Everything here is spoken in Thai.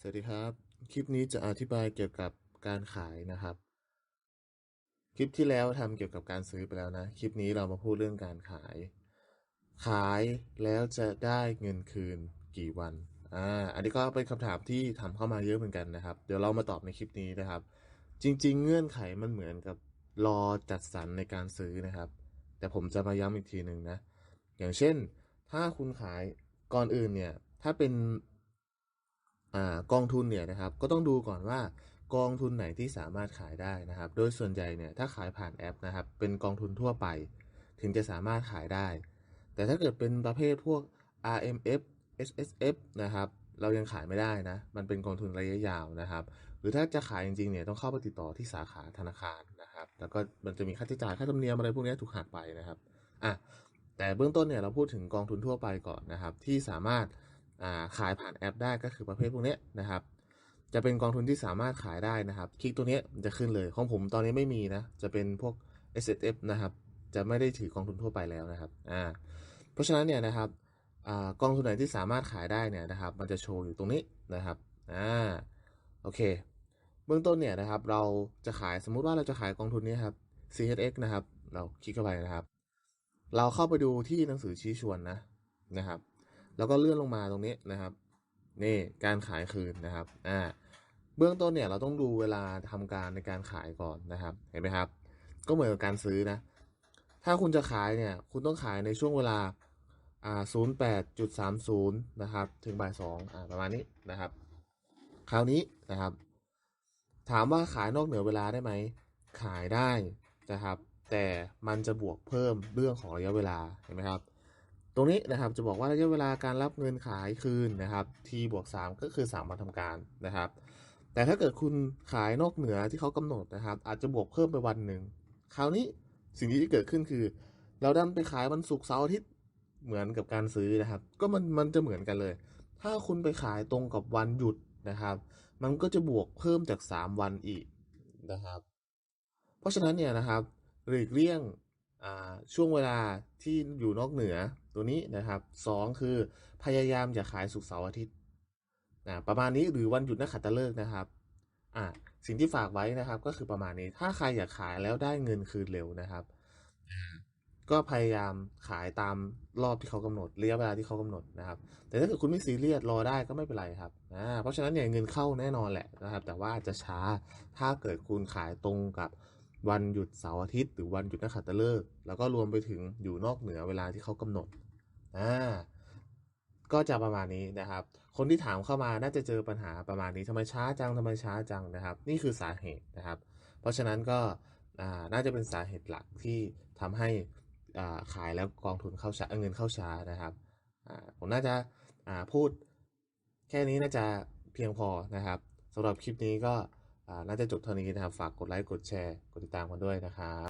สวัสดีครับ คลิปนี้จะอธิบายเกี่ยวกับการขายนะครับ คลิปที่แล้วทำเกี่ยวกับการซื้อไปแล้วนะ คลิปนี้เรามาพูดเรื่องการขาย ขายแล้วจะได้เงินคืนกี่วัน อ่า อันนี้ก็เป็นคำถามที่ทำเข้ามาเยอะเหมือนกันนะครับ เดี๋ยวเรามาตอบในคลิปนี้นะครับ จริง ๆ เงื่อนไขมันเหมือนกับรอจัดสรรในการซื้อนะครับ แต่ผมจะมาย้ำอีกทีหนึ่งนะ อย่างเช่น ถ้าคุณขายก่อนอื่นเนี่ย ถ้าเป็น อกองทุนเนี่ยนะครับก็ต้องดูก่อนว่ากองทุนไหนที่สามารถขายได้นะครับ โดยส่วนใหญ่เนี่ยถ้าขายผ่านแอปนะครับ เป็นกองทุนทั่วไป ถึงจะสามารถขายได้ แต่ถ้าเกิดเป็นประเภทพวก RMF SSF นะครับเรายังขายไม่ได้นะ มันเป็นกองทุนระยะยาวนะครับ หรือถ้าจะขายจริงๆเนี่ยต้องเข้าไปติดต่อที่สาขาธนาคารนะครับ แล้วก็มันจะมีค่าใช้จ่ายค่าธรรมเนียมอะไรพวกนี้ถูกหักไปนะครับอะแต่เบื้องต้นเนี่ยเราพูดถึงกองทุนทั่วไปก่อนนะครับ ที่สามารถ ขายผ่านแอปได้ก็คือประเภทพวกนี้นะครับ จะเป็นกองทุนที่สามารถขายได้นะครับ คลิกตัวนี้จะขึ้นเลยของผมตอนนี้ไม่มีนะ จะเป็นพวก S S F นะครับ จะไม่ได้ถือกองทุนทั่วไปแล้วนะครับอ่าเพราะฉะนั้นเนี่ยนะครับอกองทุนไหนที่สามารถขายได้เนี่ยนะครับ มันจะโชว์อยู่ตรงนี้นะครับอ่าโอเค เบื้องต้นเนี่ยนะครับ เราจะขายสมมุติว่าเราจะขายกองทุนนี้ครับ C H X นะครับ เราคลิกเข้าไปนะครับ เราเข้าไปดูที่หนังสือชี้ชวนนะนะครับ แล้วก็เลื่อนลงมาตรงนี้นะครับนี่การขายคืนนะครับอ่าเบื้องต้นเนี่ยเราต้องดูเวลาทำการในการขายก่อนนะครับ เห็นไหมครับ ก็เหมือนกับการซื้อนะ ถ้าคุณจะขายเนี่ย คุณต้องขายในช่วงเวลาอ่าศูนย์แปดจุดสามศูนย์นะครับ ถึงบ่ายสองอ่าประมาณนี้นะครับ คราวนี้นะครับ ถามว่าขายนอกเหนือเวลาได้ไหม ขายได้นะครับ แต่มันจะบวกเพิ่มเรื่องของระยะเวลา เห็นไหมครับ ตรงนี้นะครับจะบอกว่าระยะเวลาการรับเงินขายคืนนะครับ t บวก3ก็คือ 3 วันทำการนะครับ แต่ถ้าเกิดคุณขายนอกเหนือที่เขากำหนดนะครับ อาจจะบวกเพิ่มไปวันหนึ่งคราวนี้สิ่งที่จะเกิดขึ้นคือ เราดันไปขายวันศุกร์เสาร์อาทิตย์เหมือนกับการซื้อนะครับ ก็มันมันจะเหมือนกันเลย ถ้าคุณไปขายตรงกับวันหยุดนะครับ มันก็จะบวกเพิ่มจาก 3 วันอีกนะครับ เพราะฉะนั้นเนี่ยนะครับหลีกเลี่ยง ช่วงเวลาที่อยู่นอกเหนือตัวนี้นะครับสองคือพยายามอย่าขายศุกร์เสาร์อาทิตย์นะประมาณนี้หรือวันหยุดนักขัตฤกษ์นะครับอ่าสิ่งที่ฝากไว้นะครับก็คือประมาณนี้ถ้าใครอยากขายแล้วได้เงินคืนเร็วนะครับอ่าก็พยายามขายตามรอบที่เขากำหนดระยะเวลาที่เขากำหนดนะครับ แต่ถ้าเกิดคุณไม่ซีเรียสรอได้ก็ไม่เป็นไรครับอ่าเพราะฉะนั้นเนี่ยเงินเข้าแน่นอนแหละนะครับ แต่ว่าจะช้าถ้าเกิดคุณขายตรงกับ วันหยุดเสาร์อาทิตย์ หรือวันหยุดนักขัตฤกษ์แล้วก็รวมไปถึงอยู่นอกเหนือเวลาที่เขากำหนดอ่าก็จะประมาณนี้นะครับ คนที่ถามเข้ามาน่าจะเจอปัญหาประมาณนี้ทำไมช้าจังทำไมช้าจังนะครับ นี่คือสาเหตุนะครับ เพราะฉะนั้นก็น่าจะเป็นสาเหตุหลักที่ทำให้อ่าขายแล้วกองทุนเข้าช้าเงินเข้าช้านะครับผมน่าจะอ่าพูดแค่นี้น่าจะเพียงพอนะครับสำหรับคลิปนี้ก็ น่าจะจบเท่านี้นะครับ ฝากกดไลค์ กดแชร์ กดติดตามกันด้วยนะครับ